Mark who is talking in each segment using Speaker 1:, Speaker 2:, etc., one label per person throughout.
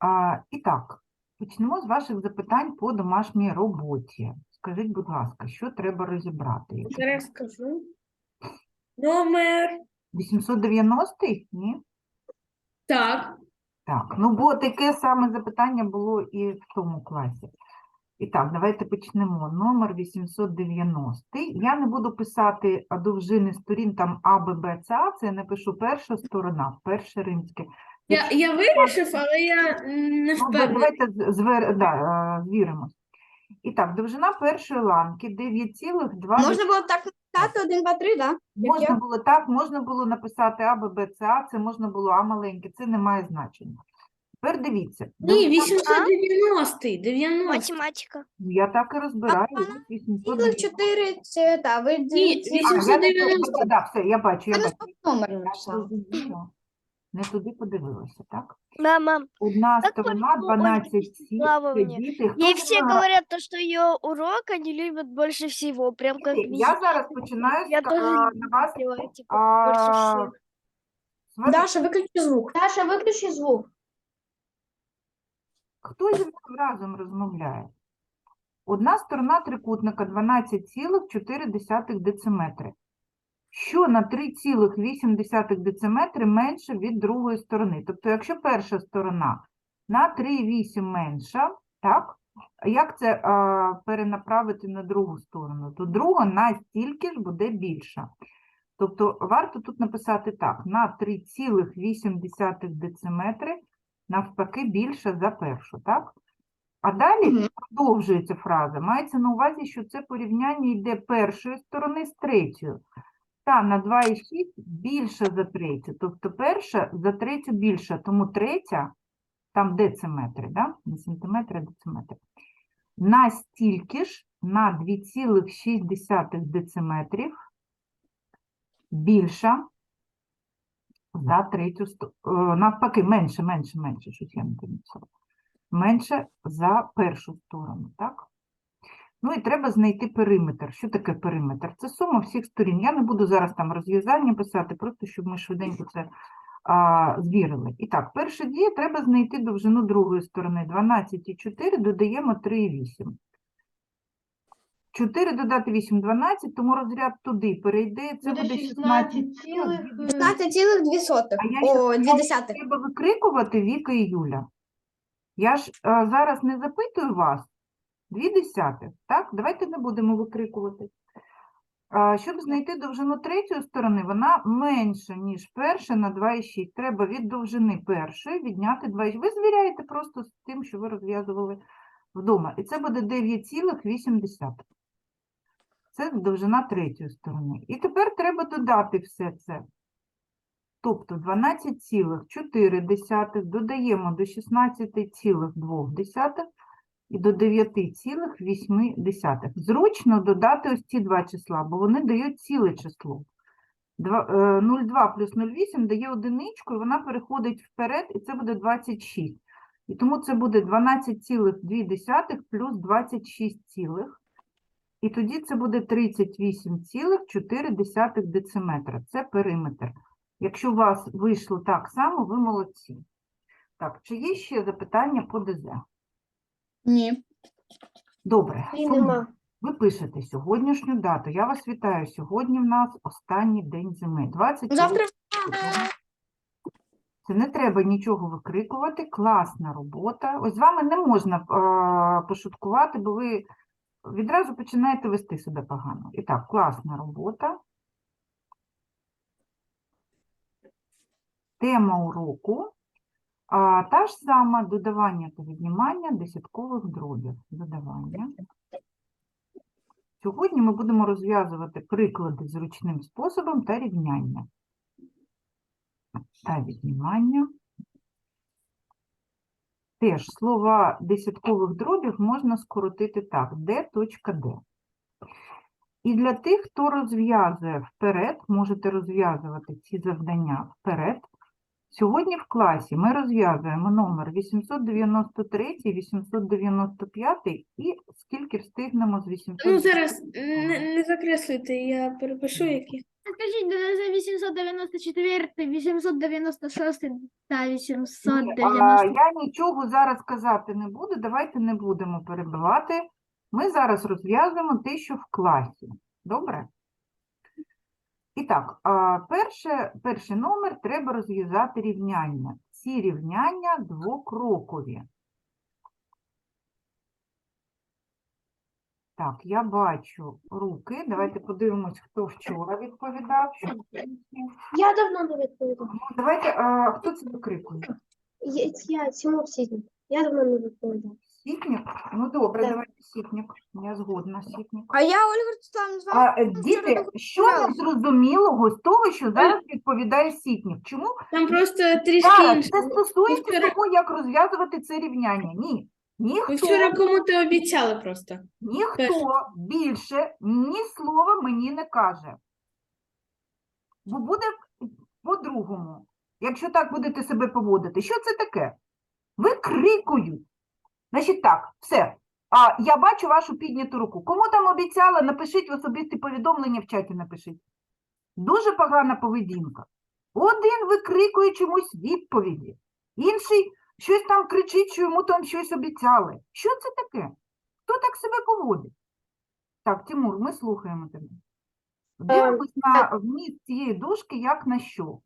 Speaker 1: А, і так, почнемо з ваших запитань по домашній роботі. Скажіть, будь ласка, що треба розібрати?
Speaker 2: Зараз скажу. Номер.
Speaker 1: 890-й? Ні?
Speaker 2: Так.
Speaker 1: Так, ну бо таке саме запитання було і в тому класі. І так, давайте почнемо. Номер 890. Я не буду писати довжини сторін там А, Б, Б, С, А. Це я напишу перша сторона, перше римське.
Speaker 2: Я, я вирішив, але я не
Speaker 1: Ну, да-
Speaker 2: впевнений.
Speaker 1: давайте з- звер... да, е, звіримось. І так, довжина першої ланки 9,2.
Speaker 3: Можна було так написати 1, 2, 3, да?
Speaker 1: Можна
Speaker 3: я-
Speaker 1: було так, можна було написати А, Б, Б, С, А, це можна було А маленьке, це не має значення. Тепер дивіться.
Speaker 2: Ні,
Speaker 1: довжина-
Speaker 2: 890, 90.
Speaker 4: Математика.
Speaker 1: Ну, Я так і розбираю. ось 890.
Speaker 3: 4, це, та, ви
Speaker 2: Ні,
Speaker 1: А, я не
Speaker 2: 890.
Speaker 1: туди- да, все, я бачу, я
Speaker 3: Я не
Speaker 1: бачу.
Speaker 3: номер
Speaker 1: Я
Speaker 3: написала.
Speaker 1: зрозуміла. Не туди подивилася, так?
Speaker 4: Мама,
Speaker 1: Одна
Speaker 4: Как
Speaker 1: сторона
Speaker 4: вот у Ольги
Speaker 1: 12 сіл,
Speaker 4: Плавания.
Speaker 1: діти. Хто
Speaker 4: ей все говорят, то, что ее урок они любят больше всего, прям как
Speaker 1: Діти, Я зараз починаю
Speaker 4: Я
Speaker 1: ска-
Speaker 4: тоже
Speaker 1: а, на вас
Speaker 4: типа, больше
Speaker 1: а,
Speaker 4: всех.
Speaker 3: Даша, виключи звук. Даша, виключи звук.
Speaker 1: Хто зі мною разом розмовляє? Одна сторона трикутника 12,4 дециметри. Що на 3,8 дециметри менше від другої сторони. Тобто, якщо перша сторона на 3,8 менша, так? Як це а, перенаправити на другу сторону? То друга на стільки ж буде більша. Тобто варто тут написати так: на 3,8 дециметри навпаки більша за першу, так? А далі
Speaker 3: Мгм.
Speaker 1: продовжується фраза. Мається на увазі, що це порівняння йде першої сторони з третьою. Та на 2,6 більша за третю. Тобто перша за третю більша, тому третя, там дециметри, да? не сантиметри, а дециметри. На стільки ж, на 2,6 дециметрів більша за третю сторону. Навпаки, менше, менше, менше, щось я не помітила. Менше за першу сторону, так? Ну і треба знайти периметр. Що таке периметр? Це сума всіх сторін. Я не буду зараз там розв'язання писати, просто щоб ми швиденько це а, звірили. І так, перша дія, треба знайти довжину другої сторони. 12,4 додаємо 3,8. 4 додати 8, 12, тому розряд туди перейде, це буде 16
Speaker 3: 16,2.
Speaker 1: А я ще
Speaker 3: О, 2
Speaker 1: сказала,
Speaker 3: десятих.
Speaker 1: Треба викрикувати Віка і Юля. Я ж а, зараз не запитую вас. Дві десятих, так? Давайте не будемо викрикувати. Щоб знайти довжину третьої сторони, вона менша, ніж перша на 2,6. Треба від довжини першої відняти 2,6. Ви звіряєте просто з тим, що ви розв'язували вдома. І це буде 9,8. Це довжина третьої сторони. І тепер треба додати все це. Тобто 12,4 додаємо до 16,2 і до 9,8. Зручно додати ось ці два числа, бо вони дають ціле число. Е, 0,2 плюс 0,8 дає одиничку, і вона переходить вперед, і це буде 26. І тому це буде 12,2 плюс 26, цілих. і тоді це буде 38,4 дециметра. Це периметр. Якщо у вас вийшло так само, ви молодці. Так, чи є ще запитання по ДЗ?
Speaker 3: Ні.
Speaker 1: Добре.
Speaker 4: Нема.
Speaker 1: Ви пишете сьогоднішню дату. Я вас вітаю. Сьогодні в нас останній день зими. 20
Speaker 3: Завтра
Speaker 1: Це не треба нічого викрикувати. Класна робота. Ось з вами не можна е, пошуткувати, бо ви відразу починаєте вести себе погано. І так, класна робота. Тема уроку. А, та ж сама додавання та віднімання десяткових дробів. Додавання. Сьогодні ми будемо розв'язувати приклади зручним способом та рівняння. Та віднімання. Теж слова десяткових дробів можна скоротити так. Д, точка Д. І для тих, хто розв'язує вперед, можете розв'язувати ці завдання вперед. Сьогодні в класі ми розв'язуємо номер 893, 895 і скільки встигнемо з 800.
Speaker 2: Ну, зараз не, не закреслюйте, я перепишу які.
Speaker 5: Скажіть, де за 894, 896 та
Speaker 1: Ні,
Speaker 5: 890.
Speaker 1: а, я нічого зараз казати не буду, давайте не будемо перебивати. Ми зараз розв'язуємо те, що в класі. Добре? І так, перше, перший номер треба розв'язати рівняння. Ці рівняння двокрокові. Так, я бачу руки. Давайте подивимось, хто вчора відповідав. що.
Speaker 3: Я давно не відповідав.
Speaker 1: Ну, Давайте, а, хто це викрикує?
Speaker 3: Я, я Тимур. Я давно не відповідав.
Speaker 1: Сітник? Ну добре,
Speaker 3: Так.
Speaker 1: давайте сітник. Я згодна, сітник.
Speaker 3: А я, Ольга Ростиславовна, з вами
Speaker 1: А, е, діти, що незрозумілого з того, що зараз відповідає сітник? Чому
Speaker 2: Там просто трішки
Speaker 1: зараз
Speaker 2: інше.
Speaker 1: це стосується
Speaker 2: вчора-
Speaker 1: того, як розв'язувати це рівняння? Ні.
Speaker 2: Ви
Speaker 1: Ніхто,
Speaker 2: вчора кому-то обіцяли просто.
Speaker 1: ніхто більше ні слова мені не каже. Бо буде по-другому, якщо так будете себе поводити. Що це таке? Викрикують. Значить так, все. А я бачу вашу підняту руку. Кому там обіцяла, напишіть в особисті повідомлення в чаті напишіть. Дуже погана поведінка. Один викрикує чомусь відповіді, інший щось там кричить, що йому там щось обіцяли. Що це таке? Хто так себе поводить? Так, Тимур, ми слухаємо тебе. Дивимось на вміст цієї дужки як на що.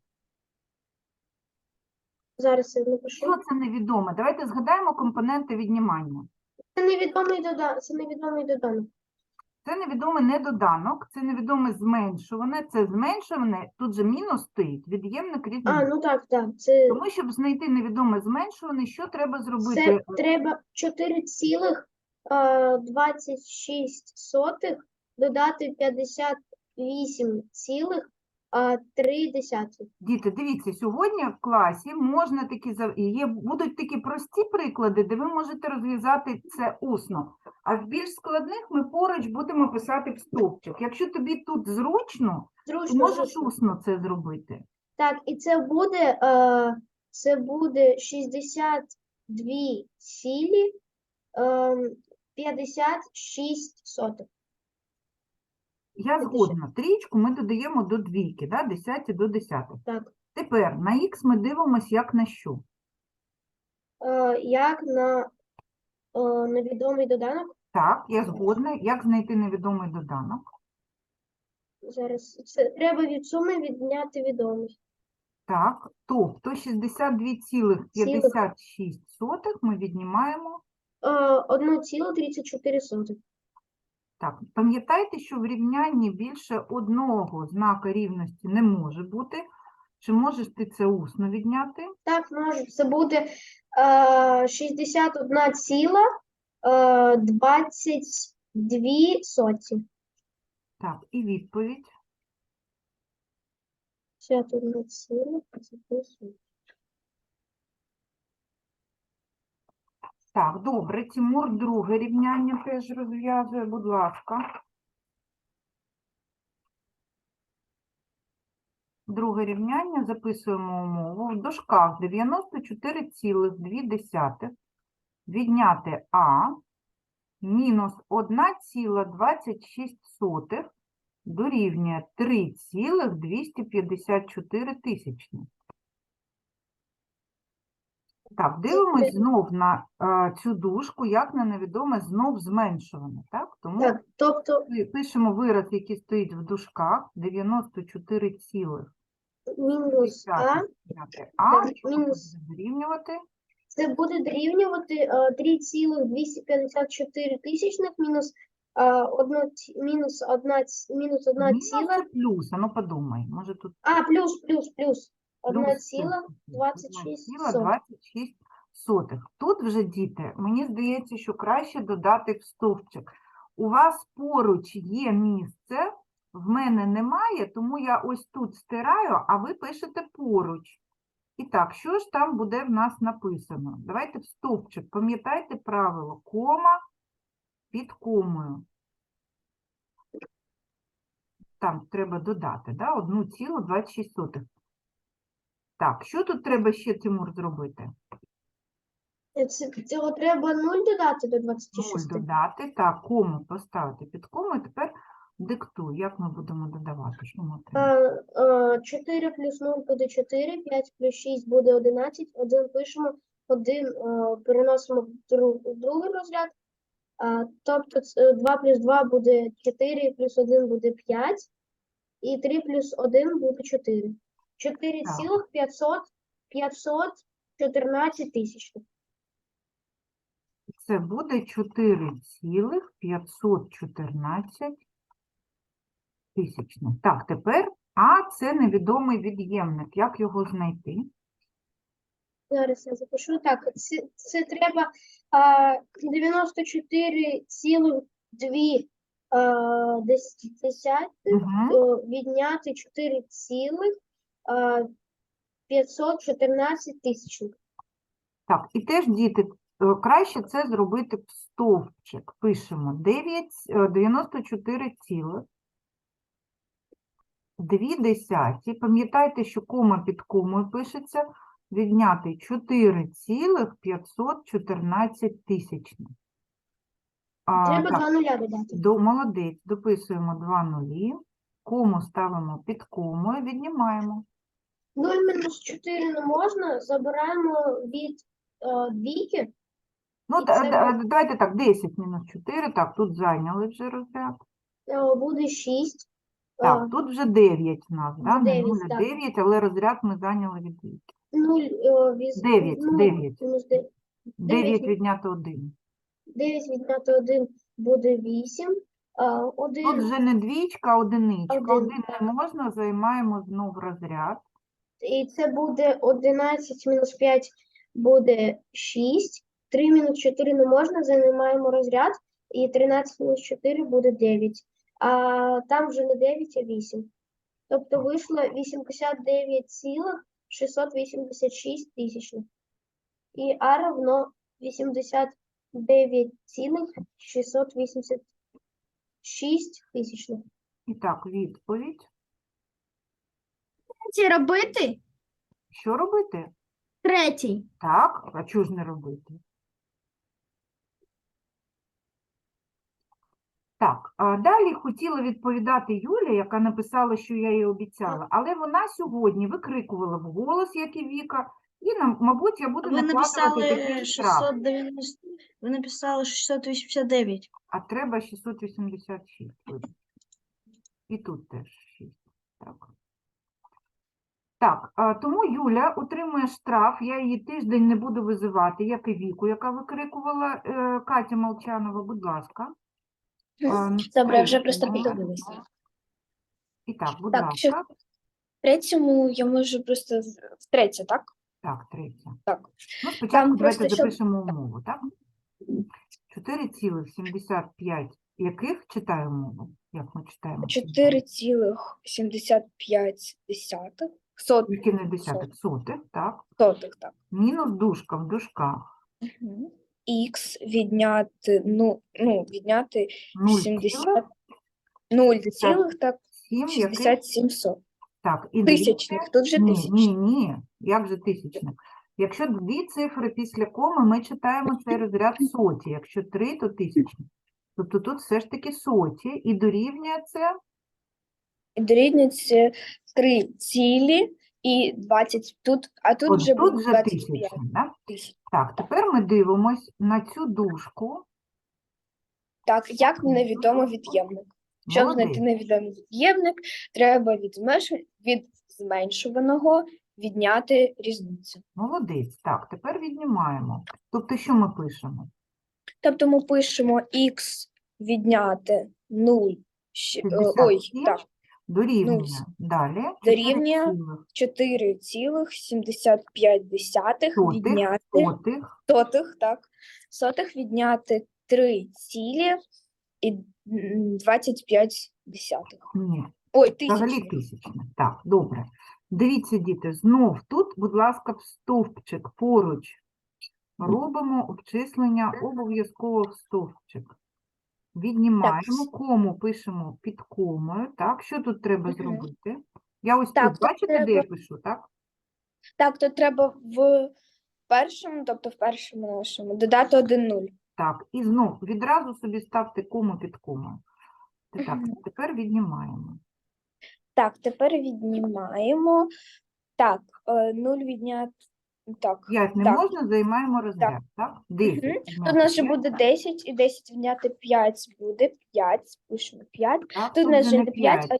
Speaker 3: Зараз я напишу.
Speaker 1: Що це невідоме? Давайте згадаємо компоненти віднімання.
Speaker 3: Це невідомий доданок. Це невідомий доданок.
Speaker 1: Це невідоме недоданок, це невідоме зменшуване, це зменшуване, тут же мінус стоїть, від'ємник
Speaker 3: А, ну так, так. Це,
Speaker 1: Тому, щоб знайти невідоме зменшуване, що треба зробити?
Speaker 3: це треба 4,26 додати 58,3.
Speaker 1: Діти, дивіться, сьогодні в класі можна такі за- і є будуть такі прості приклади, де ви можете розв'язати це усно. А в більш складних ми поруч будемо писати в стовпчик. Якщо тобі тут зручно,
Speaker 3: Зручно,
Speaker 1: можеш
Speaker 3: зручно.
Speaker 1: усно це зробити.
Speaker 3: Так, і це буде, е, це буде 62 цілі е, 56 сотих.
Speaker 1: Я згодна. Трічку ми додаємо до двійки, да? 10 до 10.
Speaker 3: Так.
Speaker 1: Тепер на х ми дивимося як на що.
Speaker 3: Е, як на е, невідомий доданок.
Speaker 1: Так, я згодна. Як знайти невідомий доданок?
Speaker 3: Зараз це треба від суми відняти відомий.
Speaker 1: Так, тобто 62,56 ми віднімаємо.
Speaker 3: Е, 1,34 сотих.
Speaker 1: Так, пам'ятайте, що в рівнянні більше одного знака рівності не може бути. Чи можеш ти це усно відняти?
Speaker 3: Так, може, це буде е, 61 ціла е, 22 соті.
Speaker 1: Так, і відповідь.
Speaker 3: 61 ціла 22 соті.
Speaker 1: Так, добре. Тимур друге рівняння теж розв'язує, будь ласка. Друге рівняння записуємо умову. В дужках 94,2 відняти А мінус 1,26 дорівнює 3,254 тисячні. Так, дивимось знов на е, цю дужку, як на невідоме, знов зменшуване, так? Тому
Speaker 3: Так, тобто
Speaker 1: пишемо вираз, який стоїть в дужках, 94
Speaker 3: мінус А
Speaker 1: А,
Speaker 3: Так,
Speaker 1: що
Speaker 3: мінус.
Speaker 1: буде дорівнювати?
Speaker 3: Це буде дорівнювати е, 3,254 тисячних мінус е, одну ці- мінус одна ці- мінус одна
Speaker 1: Мінус
Speaker 3: ціла.
Speaker 1: чи плюс? А ну подумай, може тут
Speaker 3: А, плюс, плюс, плюс. Одна
Speaker 1: плюс
Speaker 3: ціла
Speaker 1: тут,
Speaker 3: 26 сотих.
Speaker 1: 26 сотих. Тут вже, діти, мені здається, що краще додати в стовпчик. У вас поруч є місце, в мене немає, тому я ось тут стираю, а ви пишете поруч. І так, що ж там буде в нас написано? Давайте в стовпчик. Пам'ятайте правило, кома під комою. Там треба додати, да? 1,26. Так, що тут треба ще, Тимур, зробити?
Speaker 3: Е, Це, цього треба 0 додати до
Speaker 1: 0
Speaker 3: 26.
Speaker 1: додати, так, кому поставити під кому, і тепер Диктуй, як ми будемо додавати, що ми отримаємо?
Speaker 3: Е, е, 4 плюс 0 буде 4, 5 плюс 6 буде 11, 1 пишемо, 1 е, переносимо в другий розряд. Тобто 2 плюс 2 буде 4, плюс 1 буде 5, і 3 плюс 1 буде 4. 4,500 514 тисяч.
Speaker 1: Це буде 4,514 тисячних. Так, тепер А це невідомий від'ємник. Як його знайти?
Speaker 3: Зараз я запишу. Так, це, це треба а, 94,2 а,
Speaker 1: Угу.
Speaker 3: е, відняти 4 цілих 514 тисячних.
Speaker 1: Так, і теж, діти, е, краще це зробити в стовпчик. Пишемо 9, е, 94 цілих. Дві десяті. Пам'ятайте, що кома під комою пишеться. Відняти 4,514 тисячних.
Speaker 3: Треба
Speaker 1: так,
Speaker 3: два нуля додати.
Speaker 1: До, молодець, дописуємо два нулі, кому ставимо під комою, віднімаємо.
Speaker 3: 0 мінус 4 не можна, забираємо від е, двійки.
Speaker 1: Ну,
Speaker 3: І це
Speaker 1: да- давайте так, 10 мінус 4, так, тут зайняли вже розряд.
Speaker 3: е, буде 6.
Speaker 1: Так, тут вже 9 у нас, да? не
Speaker 3: 9,
Speaker 1: 0,
Speaker 3: так.
Speaker 1: 9, але розряд ми зайняли від двійки.
Speaker 3: 0 е, віз...
Speaker 1: Дев'ять, дев'ять.
Speaker 3: мінус де-
Speaker 1: 9
Speaker 3: від-
Speaker 1: відняти 1.
Speaker 3: 9 відняти 1 буде 8. А, 1
Speaker 1: Тут вже не двічка, а одиничка.
Speaker 3: Один,
Speaker 1: Один не можна, займаємо знов розряд.
Speaker 3: І це буде 11 мінус 5 буде 6. 3 мінус 4 не можна, займаємо розряд. І 13 мінус 4 буде 9. А там вже не 9, а 8. Тобто вийшло 89,686 тисячних. І А равно 89,686 тисячних.
Speaker 1: І так, відповідь.
Speaker 5: Ці робити?
Speaker 1: Що робити?
Speaker 5: Третій.
Speaker 1: Так, а чого ж не робити? Так, а далі хотіла відповідати Юля, яка написала, що я їй обіцяла, але вона сьогодні викрикувала вголос, як і Віка, і, нам, мабуть, я буду
Speaker 6: Ви написали
Speaker 1: такий штраф,
Speaker 6: 690, ви написали 689.
Speaker 1: а треба 686. вибач. І тут теж 6. Так. Так, тому Юля отримує штраф, я її тиждень не буду визивати, як і Віку, яка викрикувала е, Катя Молчанова, будь ласка.
Speaker 2: Добре, вже просто підготувалася.
Speaker 1: І так, будь
Speaker 2: Так,
Speaker 1: ласка.
Speaker 2: Третьому я можу просто втретє, так?
Speaker 1: Так, третє.
Speaker 2: Так.
Speaker 1: Ну, спочатку
Speaker 2: Там
Speaker 1: давайте
Speaker 2: просто, щоб-
Speaker 1: запишемо умову, так? 4,75 яких читаю умову? Як ми читаємо?
Speaker 2: 4,75 сот,
Speaker 1: Тільки не десятих, сотих, так?
Speaker 2: сотих, так.
Speaker 1: Мінус дужка в дужках.
Speaker 2: Х відняти, ну, ну, відняти
Speaker 1: 0,7
Speaker 2: 0 цілих, так,
Speaker 1: яких?
Speaker 2: 67 сот.
Speaker 1: Так, і
Speaker 2: Тисячних, тут же
Speaker 1: Ні,
Speaker 2: тисячних.
Speaker 1: ні, ні. Як же тисячних? Якщо дві цифри після коми, ми читаємо цей розряд соті. Якщо три, то тисячні. Тобто тут все ж таки соті, і дорівнює це
Speaker 2: І дорівнюється 3 цілі і 20 тут, а тут
Speaker 1: От
Speaker 2: вже
Speaker 1: тут
Speaker 2: буде
Speaker 1: вже
Speaker 2: 25
Speaker 1: тисячні, да?
Speaker 2: тисяч.
Speaker 1: Так, тепер ми дивимось на цю дужку.
Speaker 2: Так, як невідомо від'ємник. Щоб знайти невідомий від'ємник, треба від, зменшу- від зменшуваного відняти різницю.
Speaker 1: Молодець. Так, тепер віднімаємо. Тобто, що ми пишемо?
Speaker 2: Тобто ми пишемо х відняти 0, щ- е, ой,
Speaker 1: 57
Speaker 2: так,
Speaker 1: Дорівнює.
Speaker 2: Нуль.
Speaker 1: Далі.
Speaker 2: Дорівнює 4,75
Speaker 1: Сотих,
Speaker 2: відняти
Speaker 1: сотих.
Speaker 2: сотих, так, сотих відняти 3 цілі і м, 25 десятих.
Speaker 1: Ні,
Speaker 2: Ой,
Speaker 1: взагалі тисячне. Так, добре. Дивіться, діти, знов тут, будь ласка, в стовпчик поруч. Робимо обчислення обов'язково в стовпчик. Віднімаємо, кому пишемо під комою. Так, що тут треба
Speaker 2: Мгм.
Speaker 1: зробити? Я ось
Speaker 2: Так,
Speaker 1: тут,
Speaker 2: тут
Speaker 1: бачите, де я
Speaker 2: треба-
Speaker 1: пишу, так?
Speaker 2: Так, то треба в першому, тобто в першому нашому, додати 1 0.
Speaker 1: Так, і знов відразу собі ставте кому під комою. Так,
Speaker 2: Мгм.
Speaker 1: тепер віднімаємо.
Speaker 2: Так, тепер віднімаємо. Так, е, 0 відняти. Так,
Speaker 1: 5 не
Speaker 2: так.
Speaker 1: можна, займаємо розряд, так? 10.
Speaker 2: Мгм. Тут у нас вже буде 10, і 10 відняти 5 буде 5. Пишемо 5.
Speaker 1: так,
Speaker 2: Тут у нас
Speaker 1: вже
Speaker 2: не 5, а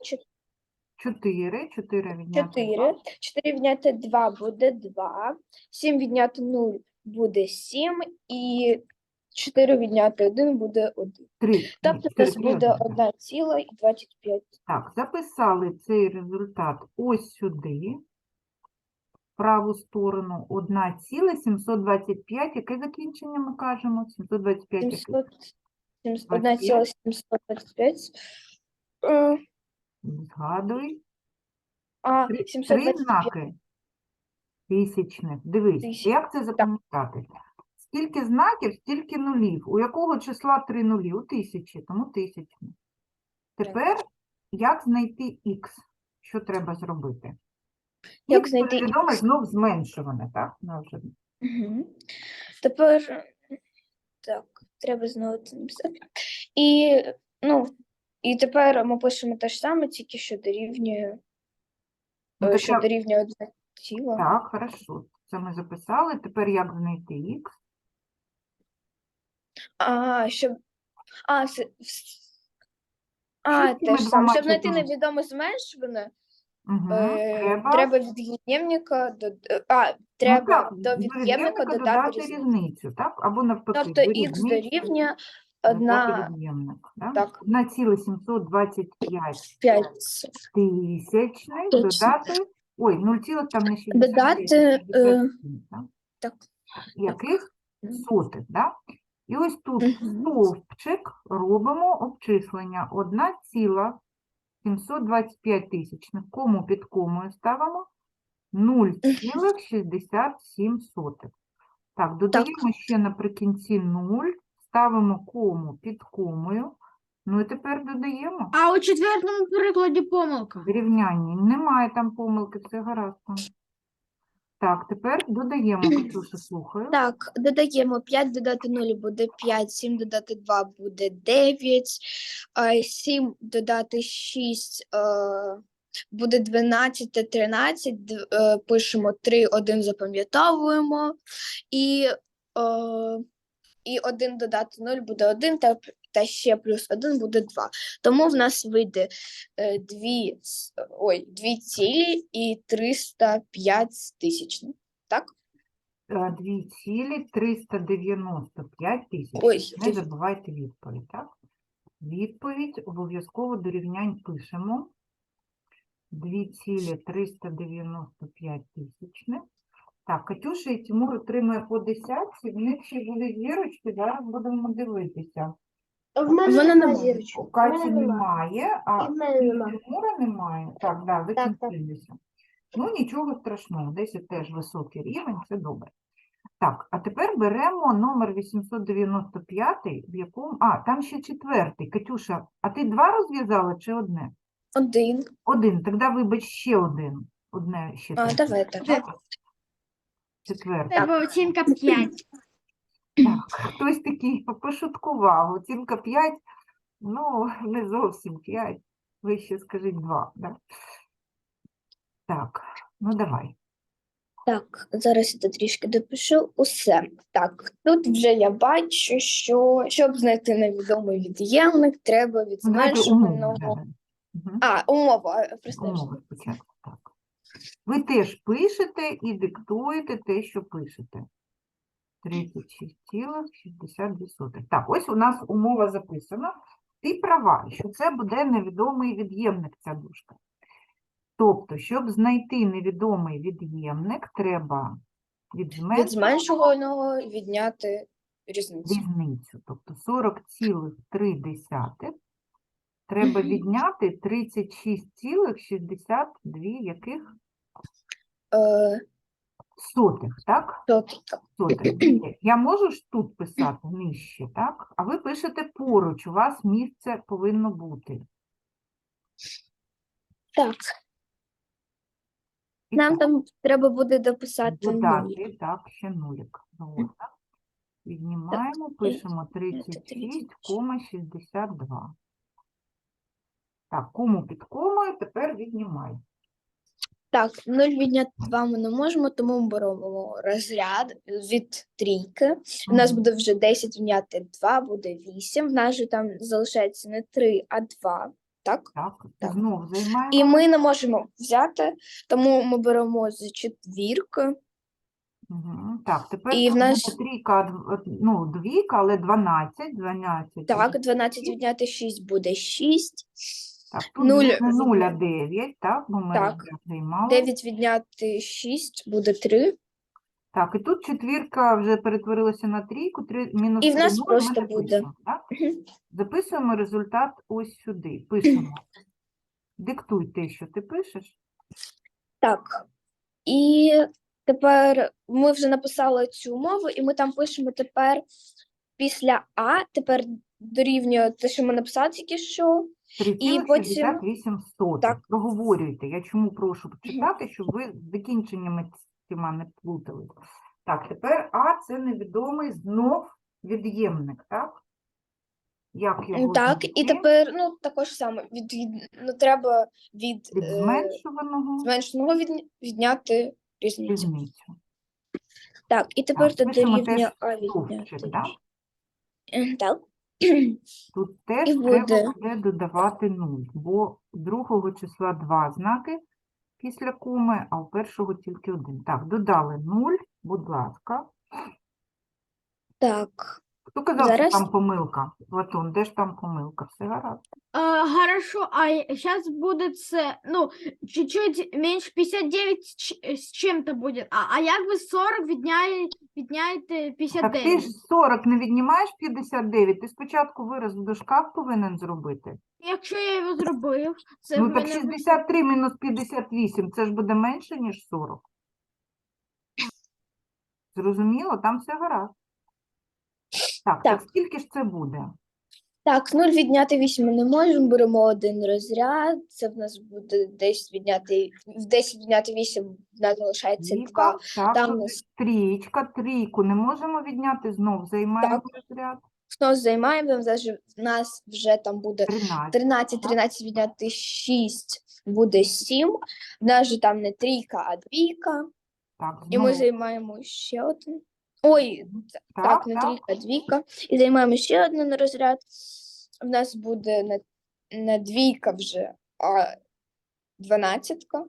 Speaker 1: 4, 4 відняти
Speaker 2: 4. 4 відняти 2 буде 2. 7 відняти 0 буде 7. І 4 відняти 1 буде 1.
Speaker 1: 3.
Speaker 2: Тобто у нас буде 1,25.
Speaker 1: Так, записали цей результат ось сюди, праву сторону, 1,725. Яке закінчення ми кажемо? 725 яке?
Speaker 2: 700, 700,
Speaker 1: 25.
Speaker 2: 1,725. Е,
Speaker 1: Згадуй.
Speaker 2: А,
Speaker 1: Три, три
Speaker 2: 725.
Speaker 1: знаки тисячних. Дивись,
Speaker 2: Тисяч.
Speaker 1: як це запам'ятати? Скільки знаків, стільки нулів. У якого числа три нулі? У тисячі, тому тисячні. Тепер, як знайти х? Що треба зробити?
Speaker 2: Як
Speaker 1: Х
Speaker 2: знайти
Speaker 1: відоме знов зменшуване, так? Вже
Speaker 2: Мгм. Тепер так, треба знову це написати. І, ну, і тепер ми пишемо те ж саме, тільки що дорівнює,
Speaker 1: Ну,
Speaker 2: е,
Speaker 1: так
Speaker 2: що дорівнює одне тіло.
Speaker 1: Так, хорошо. Це ми записали. Тепер як знайти х?
Speaker 2: А, щоб. А, с- а,
Speaker 1: Що
Speaker 2: те
Speaker 1: цими
Speaker 2: ж саме.
Speaker 1: двома
Speaker 2: Щоб знайти невідоме зменшуване,
Speaker 1: Угу.
Speaker 2: е,
Speaker 1: Треба,
Speaker 2: треба від від'ємника до а,
Speaker 1: ну,
Speaker 2: треба
Speaker 1: так,
Speaker 2: до від'ємника додати різницю.
Speaker 1: різницю, так? Або навпаки,
Speaker 2: Тобто х дорівнює одна так.
Speaker 1: 1,725
Speaker 2: 5
Speaker 1: тисячних
Speaker 2: Тисяч.
Speaker 1: додати, ой, 0, там не 60,
Speaker 2: Додати, е,
Speaker 1: так? Яких сотих, да? І ось тут стовпчик робимо обчислення 1,725 тисячних. Кому під комою ставимо? 0,67. Так, додаємо ще наприкінці 0, ставимо кому під комою. Ну і тепер додаємо.
Speaker 5: А у четвертому прикладі помилка.
Speaker 1: Рівняння. рівнянні немає там помилки, все гаразд. Так, тепер додаємо, Катюша, слухаю.
Speaker 2: Так, додаємо 5 додати 0 буде 5, 7 додати 2 буде 9, 7 додати 6 буде 12 та 13, е, пишемо 3, 1 запам'ятовуємо, і, е, і 1 додати 0 буде 1, та, п- та ще плюс 1 буде 2. Тому в нас вийде 2, ой, 2 цілі і 305 тисячних. Так?
Speaker 1: Е, 2,395 тисяч.
Speaker 2: Ой,
Speaker 1: Не
Speaker 2: ти-
Speaker 1: забувайте відповідь, так? Відповідь обов'язково до рівнянь пишемо. 2,395 тисячних. Так, Катюша і Тимур отримує по десятці, в них ще були зірочки, зараз будемо дивитися.
Speaker 3: В мене
Speaker 2: Вона
Speaker 3: нема
Speaker 2: не
Speaker 3: зірочки.
Speaker 1: У Каті
Speaker 3: мене нема.
Speaker 1: немає, а
Speaker 3: І в мене нема.
Speaker 1: Тимура немає. Так, да,
Speaker 3: так.
Speaker 1: закінчилися. Ну, нічого страшного, 10 теж високий рівень, це добре. Так, а тепер беремо номер 895, в якому. А, там ще четвертий. Катюша, а ти два розв'язала чи одне?
Speaker 2: 1.
Speaker 1: Один. Тоді вибач ще один. Одне ще.
Speaker 2: А,
Speaker 1: треба.
Speaker 2: давай так.
Speaker 1: Четвертий.
Speaker 5: Треба оцінка 5.
Speaker 1: Так, хтось такий пошуткував. Оцінка 5, ну, не зовсім 5. Ви ще скажіть 2, да? Так, ну давай.
Speaker 2: Так, зараз я трішки допишу усе. Так, тут вже я бачу, що щоб знайти невідомий від'ємник, треба від
Speaker 1: Ну, умови.
Speaker 2: зменшуваного.
Speaker 1: Мгм.
Speaker 2: А, умова, простежно.
Speaker 1: Умови спочатку, так. Ви теж пишете і диктуєте те, що пишете. 36,62. Так, ось у нас умова записана. Ти права, що це буде невідомий від'ємник, ця дужка. Тобто, щоб знайти невідомий від'ємник, треба від зменшуваного
Speaker 2: відняти різницю.
Speaker 1: різницю. Тобто 40,3 треба відняти 36,62 яких
Speaker 2: Е,
Speaker 1: сотих, так?
Speaker 2: так.
Speaker 1: Сотих. Я можу ж тут писати нижче, так? А ви пишете поруч, у вас місце повинно бути.
Speaker 2: так,
Speaker 1: І
Speaker 2: нам
Speaker 1: так,
Speaker 2: там треба буде дописати
Speaker 1: додати, так, ще нулік. Згодна. Віднімаємо, пишемо 36,62. Так, кому під комою, тепер віднімай.
Speaker 2: Так, 0 відняти 2 ми не можемо, тому ми беремо розряд від трійки. У нас буде вже 10 відняти 2, буде 8. В нас же там залишається не 3, а 2. Так?
Speaker 1: Так,
Speaker 2: Так.
Speaker 1: знов займаємо.
Speaker 2: І ми не можемо взяти, тому ми беремо з четвірки.
Speaker 1: Мгм. Так, тепер
Speaker 2: І в нас-
Speaker 1: буде трійка, дв- ну, двійка, але 12, 12.
Speaker 2: Так, 12 відняти 6 буде 6.
Speaker 1: Так, тут
Speaker 2: нуль
Speaker 1: звісно, 0, 9, так, бо ми
Speaker 2: Так.
Speaker 1: займали.
Speaker 2: 9 відняти 6 буде 3.
Speaker 1: Так, і тут четвірка вже перетворилася на трійку, 3, мінус
Speaker 2: І в
Speaker 1: 3,
Speaker 2: нас
Speaker 1: 0, ми
Speaker 2: просто буде.
Speaker 1: пишемо, так? Записуємо результат ось сюди, пишемо. Диктуй те, що ти пишеш.
Speaker 2: Так. І тепер ми вже написали цю умову, і ми там пишемо тепер після А, тепер дорівнює те, що ми написали тільки що.
Speaker 1: 3,68 сотих.
Speaker 2: Так.
Speaker 1: Проговорюйте. Я чому прошу почитати, щоб ви з закінченнями цими не плутали. Так, тепер А це невідомий знов від'ємник, так? Як його
Speaker 2: Так, і
Speaker 1: знайти?
Speaker 2: тепер, ну, також саме, від, від, ну, треба від,
Speaker 1: від
Speaker 2: е,
Speaker 1: зменшуваного
Speaker 2: зменшеного від, відняти різницю.
Speaker 1: різницю.
Speaker 2: Так, і тепер
Speaker 1: Так, пишемо
Speaker 2: дорівнює
Speaker 1: теж
Speaker 2: А
Speaker 1: стовпчик,
Speaker 2: відняти. Е, Так.
Speaker 1: Тут теж треба
Speaker 2: буде.
Speaker 1: додавати 0, бо другого числа два знаки після коми, а у першого тільки один. Так, додали 0, будь ласка.
Speaker 2: Так.
Speaker 1: Хто казав,
Speaker 2: Зараз.
Speaker 1: що там помилка? Платон, де ж там помилка? Все гаразд.
Speaker 5: А, хорошо, а сейчас будет, с- ну, чуть-чуть меньше 59 с ч- с чем-то будет. А, а як ви 40 відняє, відняєте
Speaker 1: Так
Speaker 5: 59?
Speaker 1: ти ж 40 не віднімаєш 59, ти спочатку вираз в дужках повинен зробити.
Speaker 5: Якщо я його зробив, це в
Speaker 1: ну так
Speaker 5: мене...
Speaker 1: 63 мінус 58, це ж буде менше, ніж 40. Зрозуміло? Там все гаразд. Так, так
Speaker 2: Так.
Speaker 1: скільки ж це буде?
Speaker 2: Так, 0 відняти 8 ми не можемо, беремо один розряд, це в нас буде 10 відняти, в 10 відняти 8 в нас залишається 2.
Speaker 1: Так,
Speaker 2: там у нас-
Speaker 1: трієчка, трійку не можемо відняти, знов займаємо розряд.
Speaker 2: Хто займаємо, нас в нас вже там буде
Speaker 1: 13.
Speaker 2: 13, 13 відняти 6 буде 7. В нас же там не трійка, а двійка.
Speaker 1: Так,
Speaker 2: І ми займаємо ще один. Ой,
Speaker 1: Так,
Speaker 2: так, не
Speaker 1: так.
Speaker 2: трійка, двійка. І займаємо ще один розряд. В нас буде не, не двійка вже, а дванадцятка.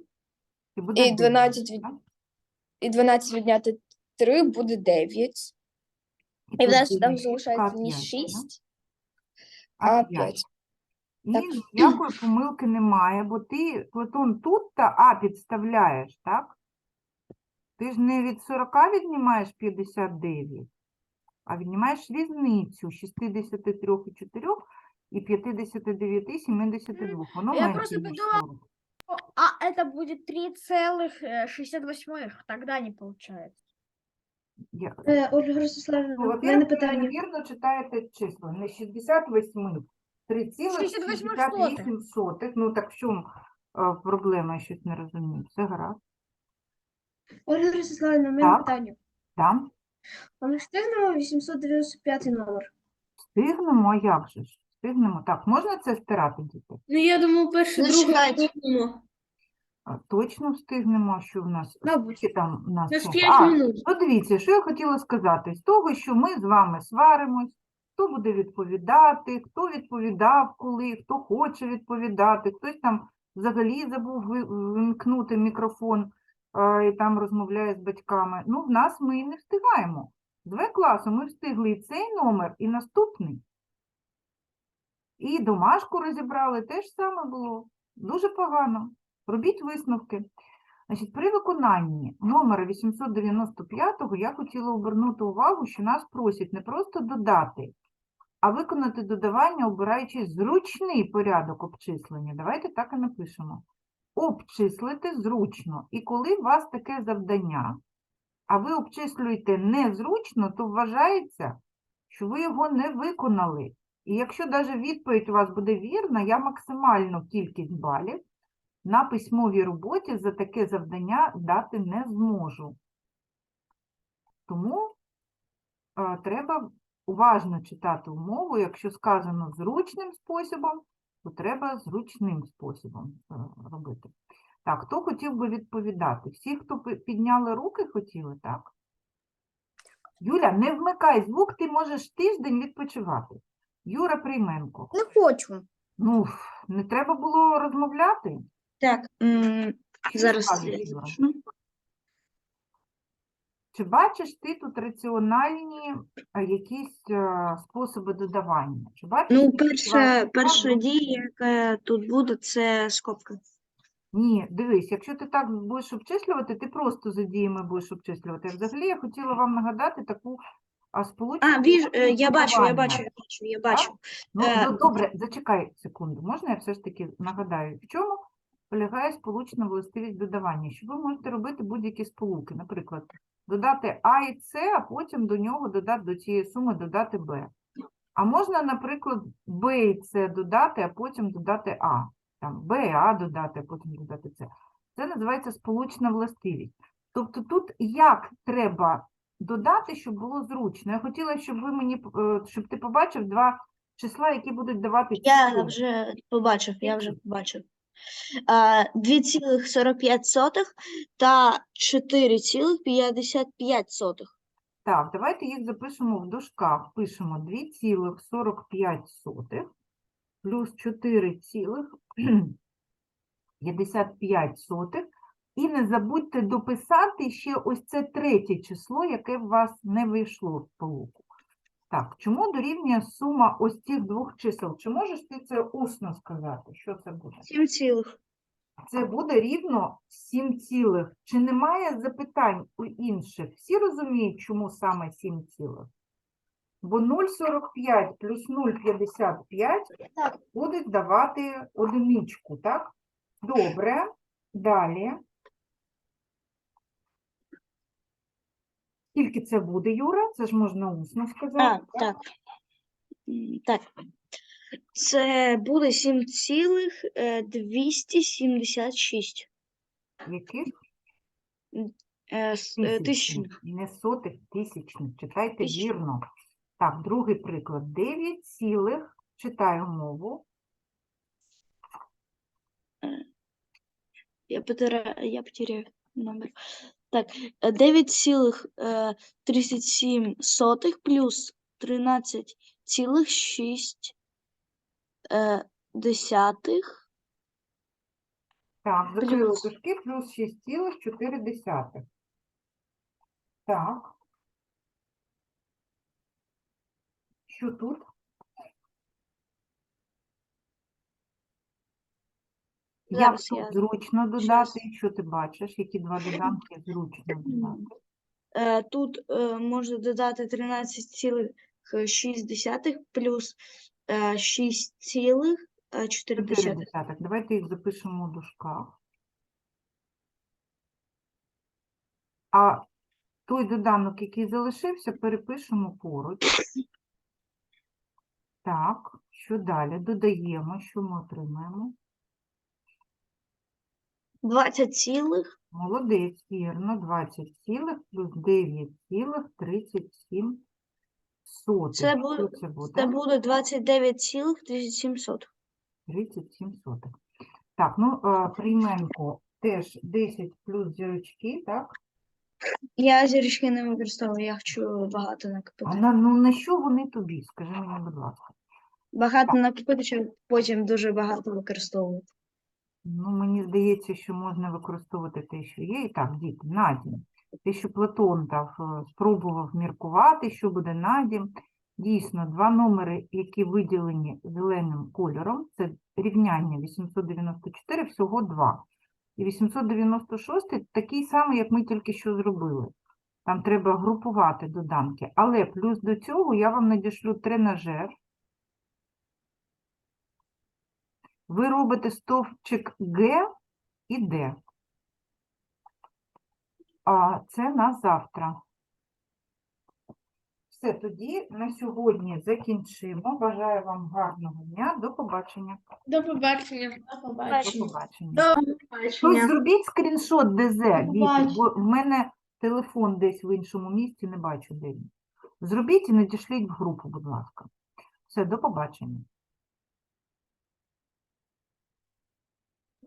Speaker 1: І, буде
Speaker 2: І 12 від-
Speaker 1: так?
Speaker 2: І 12 відняти 3 буде 9. І в нас
Speaker 1: буде
Speaker 2: там залишається не 6,
Speaker 1: а
Speaker 2: а
Speaker 1: 5.
Speaker 2: 5.
Speaker 1: І
Speaker 2: Так.
Speaker 1: ніякої помилки немає, бо ти, Платон, тут та А підставляєш, так? Ти ж не від 40 віднімаєш 59, а віднімаєш різницю 63,4 і 59,72. Воно
Speaker 5: Я
Speaker 1: менше,
Speaker 5: просто
Speaker 1: ніж
Speaker 5: подумала,
Speaker 1: 40.
Speaker 5: А это будет 3,68, тогда не получается.
Speaker 1: Я-
Speaker 6: Е, Ольга Ростиславівна, в мене
Speaker 1: Во-первых, ви
Speaker 6: питання.
Speaker 1: невірно читаєте числа. Не 68, 3,68. Ну так в чому е, проблема, я щось не розумію. Все гаразд.
Speaker 6: Ольга Ростиславівна, в мене
Speaker 1: Так.
Speaker 6: питання.
Speaker 1: Там
Speaker 6: А ми встигнемо 895 номер?
Speaker 1: встигнемо, а як же ж? Встигнемо. Так, можна це стирати, діти?
Speaker 6: Ну, я думаю, перший, другий встигнемо.
Speaker 1: А, Точно встигнемо, що в нас?
Speaker 6: Мабуть.
Speaker 1: Скільки там у нас?
Speaker 6: Це ж
Speaker 1: часу?
Speaker 6: 5
Speaker 1: А,
Speaker 6: минут.
Speaker 1: Ну, дивіться, що я хотіла сказати. З того, що ми з вами сваримось, хто буде відповідати, хто відповідав коли, хто хоче відповідати, хтось там взагалі забув ви- вимкнути мікрофон і там розмовляє з батьками. Ну, в нас ми і не встигаємо. З В-класу ми встигли і цей номер, і наступний. І домашку розібрали, те ж саме було. Дуже погано. Робіть висновки. Значить, при виконанні номера 895 я хотіла обернути увагу, що нас просять не просто додати, а виконати додавання, обираючи зручний порядок обчислення. Давайте так і напишемо. Обчислити зручно. І коли у вас таке завдання, а ви обчислюєте незручно, то вважається, що ви його не виконали. І якщо навіть відповідь у вас буде вірна, я максимальну кількість балів на письмовій роботі за таке завдання дати не зможу. Тому е, треба уважно читати умову, якщо сказано зручним способом, то треба зручним способом е, робити. Так, хто хотів би відповідати? Всі, хто підняли руки, хотіли, так? Юля, не вмикай звук, ти можеш тиждень відпочивати. Юра Прийменко.
Speaker 2: Не хочу.
Speaker 1: Ну, не треба було розмовляти?
Speaker 6: Так, м, зараз почну.
Speaker 1: Чи бачиш ти тут раціональні е, якісь е, способи додавання? Чи бачиш
Speaker 6: Ну,
Speaker 1: ти
Speaker 6: перша, перша дія, яка тут буде, це скобка.
Speaker 1: Ні, дивись, якщо ти так будеш обчислювати, ти просто за діями будеш обчислювати. А Взагалі я хотіла вам нагадати таку а, сполучну
Speaker 6: А, віж, е, я бачу, я
Speaker 1: додавання.
Speaker 6: бачу, я бачу, я бачу.
Speaker 1: Ну,
Speaker 6: Е,
Speaker 1: ну, добре, зачекай секунду. Можна я все ж таки нагадаю, в чому полягає сполучна властивість додавання? Що ви можете робити будь-які сполуки. Наприклад, додати А і С, а потім до нього додати до цієї суми додати Б. А можна, наприклад, Б і С додати, а потім додати А. Там Б і А додати, а потім додати С. Це називається сполучна властивість. Тобто тут як треба додати, щоб було зручно. Я хотіла, щоб ви мені е, щоб ти побачив два числа, які будуть давати
Speaker 6: Я вже побачив, я вже побачив. А, 2,45 та 4,55.
Speaker 1: Так, давайте їх запишемо в дужках. Пишемо 2,45 плюс 4,55. І не забудьте дописати ще ось це третє число, яке в вас не вийшло в сполуку. Так, чому дорівнює сума ось цих двох чисел? Чи можеш ти це усно сказати? Що це буде?
Speaker 6: 7 цілих.
Speaker 1: Це буде рівно 7 цілих. Чи немає запитань у інших? Всі розуміють, чому саме 7 цілих? Бо 0,45 плюс 0,55
Speaker 3: Так.
Speaker 1: будуть давати одиничку, так? Добре. Далі. Скільки це буде, Юра? Це ж можна усно сказати.
Speaker 6: так. М, Так. Це буде е, 7,276
Speaker 1: Яких?
Speaker 6: е, с- е, тисячних.
Speaker 1: Тисячних, не сотих, тисячних. Читайте
Speaker 6: Тисячних.
Speaker 1: вірно. Так, другий приклад. 9 цілих, читаю мову.
Speaker 6: Я потеряю, я потеряю номер. Так, е, 9,37 сотих плюс 13,6 е, десятих.
Speaker 1: Так, закрили
Speaker 6: Плюс.
Speaker 1: дужки, плюс 6,4. Так. Що тут? Як
Speaker 6: Зараз
Speaker 1: тут зручно додати? Що ти бачиш? Які два доданки зручно додати?
Speaker 6: Е, Тут е, можна додати 13,6 плюс е, 6,4.
Speaker 1: 4. Давайте їх запишемо у дужках. А той доданок, який залишився, перепишемо поруч. Так, що далі? Додаємо, що ми отримаємо.
Speaker 6: 20 цілих
Speaker 1: Молодець, вірно, 20 цілих плюс 9,37 сотих.
Speaker 6: Це
Speaker 1: Що
Speaker 6: буде-
Speaker 1: це буде?
Speaker 6: це буде 29,37 сотих.
Speaker 1: 37 сотих. Так, ну, е, прийменко теж 10 плюс зірочки, так?
Speaker 6: Я зірочки не використовую, я хочу багато накопити.
Speaker 1: на, ну, на що вони тобі? Скажи мені, будь ласка.
Speaker 6: Багато накопити, щоб потім дуже багато використовувати.
Speaker 1: Ну, мені здається, що можна використовувати те, що є. І так, діти, надім. Те, що Платон так е, спробував міркувати, що буде надім. Дійсно, два номери, які виділені зеленим кольором, це рівняння 894, всього два. І 896 такий самий, як ми тільки що зробили. Там треба групувати доданки. Але плюс до цього я вам надішлю тренажер. Ви робите стовпчик Г і Д. А це на завтра. Все, тоді на сьогодні закінчимо. Бажаю вам гарного дня. До побачення.
Speaker 5: До побачення.
Speaker 1: До
Speaker 6: Бачення.
Speaker 1: побачення. Хтось зробіть скріншот ДЗ,
Speaker 5: побачення.
Speaker 1: бо в мене телефон десь в іншому місці, не бачу де він. Зробіть і надішліть в групу, будь ласка. Все, до побачення.